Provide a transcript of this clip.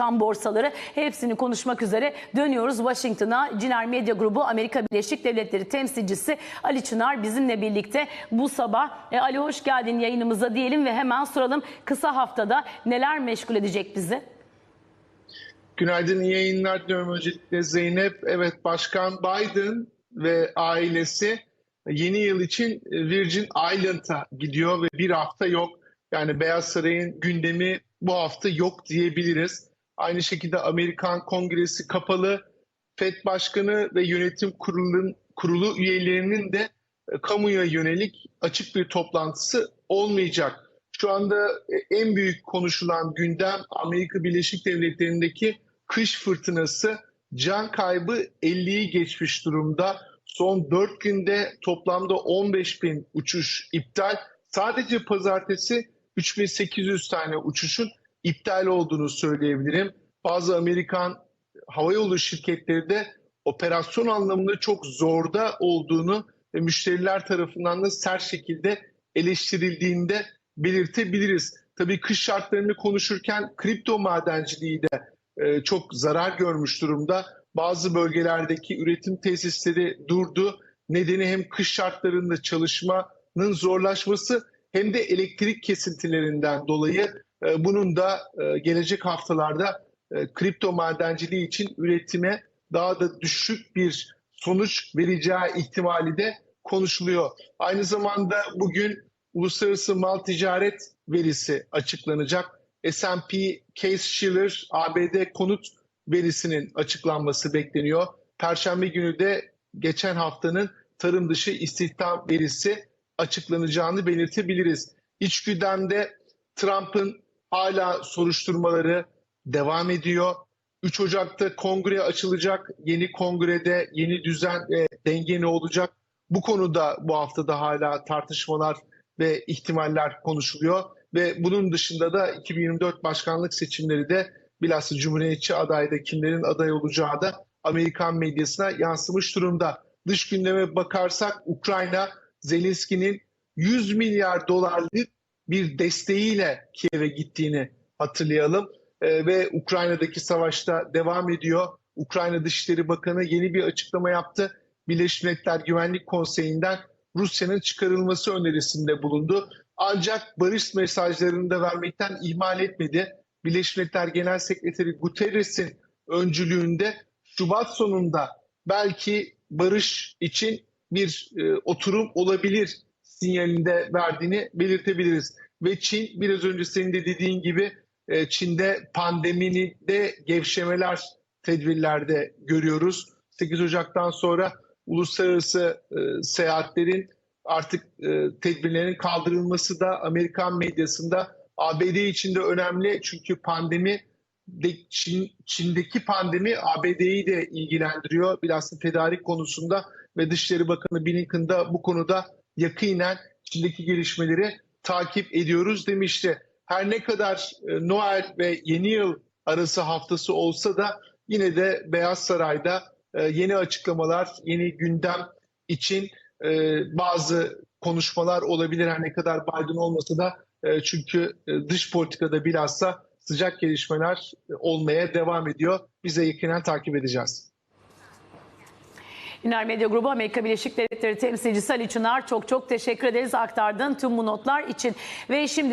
Tam borsaları hepsini konuşmak üzere dönüyoruz Washington'a. Ciner Medya Grubu Amerika Birleşik Devletleri temsilcisi Ali Çınar bizimle birlikte bu sabah. E, Ali hoş geldin yayınımıza diyelim ve hemen soralım kısa haftada neler meşgul edecek bizi? Günaydın, yayınlar diliyorum öncelikle Zeynep. Evet, Başkan Biden ve ailesi yeni yıl için Virgin Island'a gidiyor ve bir hafta yok. Yani Beyaz Saray'ın gündemi bu hafta yok diyebiliriz. Aynı şekilde Amerikan Kongresi kapalı. FED Başkanı ve yönetim kurulunun, kurulu üyelerinin de e, kamuya yönelik açık bir toplantısı olmayacak. Şu anda e, en büyük konuşulan gündem Amerika Birleşik Devletleri'ndeki kış fırtınası can kaybı 50'yi geçmiş durumda. Son 4 günde toplamda 15 bin uçuş iptal. Sadece pazartesi 3800 tane uçuşun iptal olduğunu söyleyebilirim. Bazı Amerikan havayolu şirketleri de operasyon anlamında çok zorda olduğunu ve müşteriler tarafından da sert şekilde eleştirildiğinde belirtebiliriz. Tabii kış şartlarını konuşurken kripto madenciliği de e, çok zarar görmüş durumda. Bazı bölgelerdeki üretim tesisleri durdu. Nedeni hem kış şartlarında çalışmanın zorlaşması hem de elektrik kesintilerinden dolayı bunun da e, gelecek haftalarda e, kripto madenciliği için üretime daha da düşük bir sonuç vereceği ihtimali de konuşuluyor. Aynı zamanda bugün uluslararası mal ticaret verisi açıklanacak. S&P Case-Shiller ABD konut verisinin açıklanması bekleniyor. Perşembe günü de geçen haftanın tarım dışı istihdam verisi açıklanacağını belirtebiliriz. İç gündemde Trump'ın hala soruşturmaları devam ediyor. 3 Ocak'ta kongre açılacak. Yeni kongrede yeni düzen ve denge ne olacak? Bu konuda bu haftada hala tartışmalar ve ihtimaller konuşuluyor. Ve bunun dışında da 2024 başkanlık seçimleri de bilhassa Cumhuriyetçi adayda kimlerin aday olacağı da Amerikan medyasına yansımış durumda. Dış gündeme bakarsak Ukrayna Zelenski'nin 100 milyar dolarlık bir desteğiyle Kiev'e gittiğini hatırlayalım. Ee, ve Ukrayna'daki savaşta devam ediyor. Ukrayna Dışişleri Bakanı yeni bir açıklama yaptı. Birleşmiş Milletler Güvenlik Konseyi'nden Rusya'nın çıkarılması önerisinde bulundu. Ancak barış mesajlarını da vermekten ihmal etmedi. Birleşmiş Milletler Genel Sekreteri Guterres'in öncülüğünde Şubat sonunda belki barış için bir e, oturum olabilir sinyalinde verdiğini belirtebiliriz. Ve Çin biraz önce senin de dediğin gibi e, Çin'de pandeminin de gevşemeler tedbirlerde görüyoruz. 8 Ocak'tan sonra uluslararası e, seyahatlerin artık e, tedbirlerin kaldırılması da Amerikan medyasında ABD için de önemli. Çünkü pandemi de Çin, Çin'deki pandemi ABD'yi de ilgilendiriyor. Bilhassa tedarik konusunda ve Dışişleri Bakanı Blinken da bu konuda yakinen Çin'deki gelişmeleri takip ediyoruz demişti. Her ne kadar e, Noel ve Yeni Yıl arası haftası olsa da yine de Beyaz Saray'da e, yeni açıklamalar, yeni gündem için e, bazı konuşmalar olabilir her ne kadar Biden olmasa da çünkü dış politikada bilhassa sıcak gelişmeler olmaya devam ediyor. Bize yakinen takip edeceğiz. Ciner Medya Grubu Amerika Birleşik Devletleri temsilcisi Ali Çınar çok çok teşekkür ederiz aktardığın tüm bu notlar için. Ve şimdi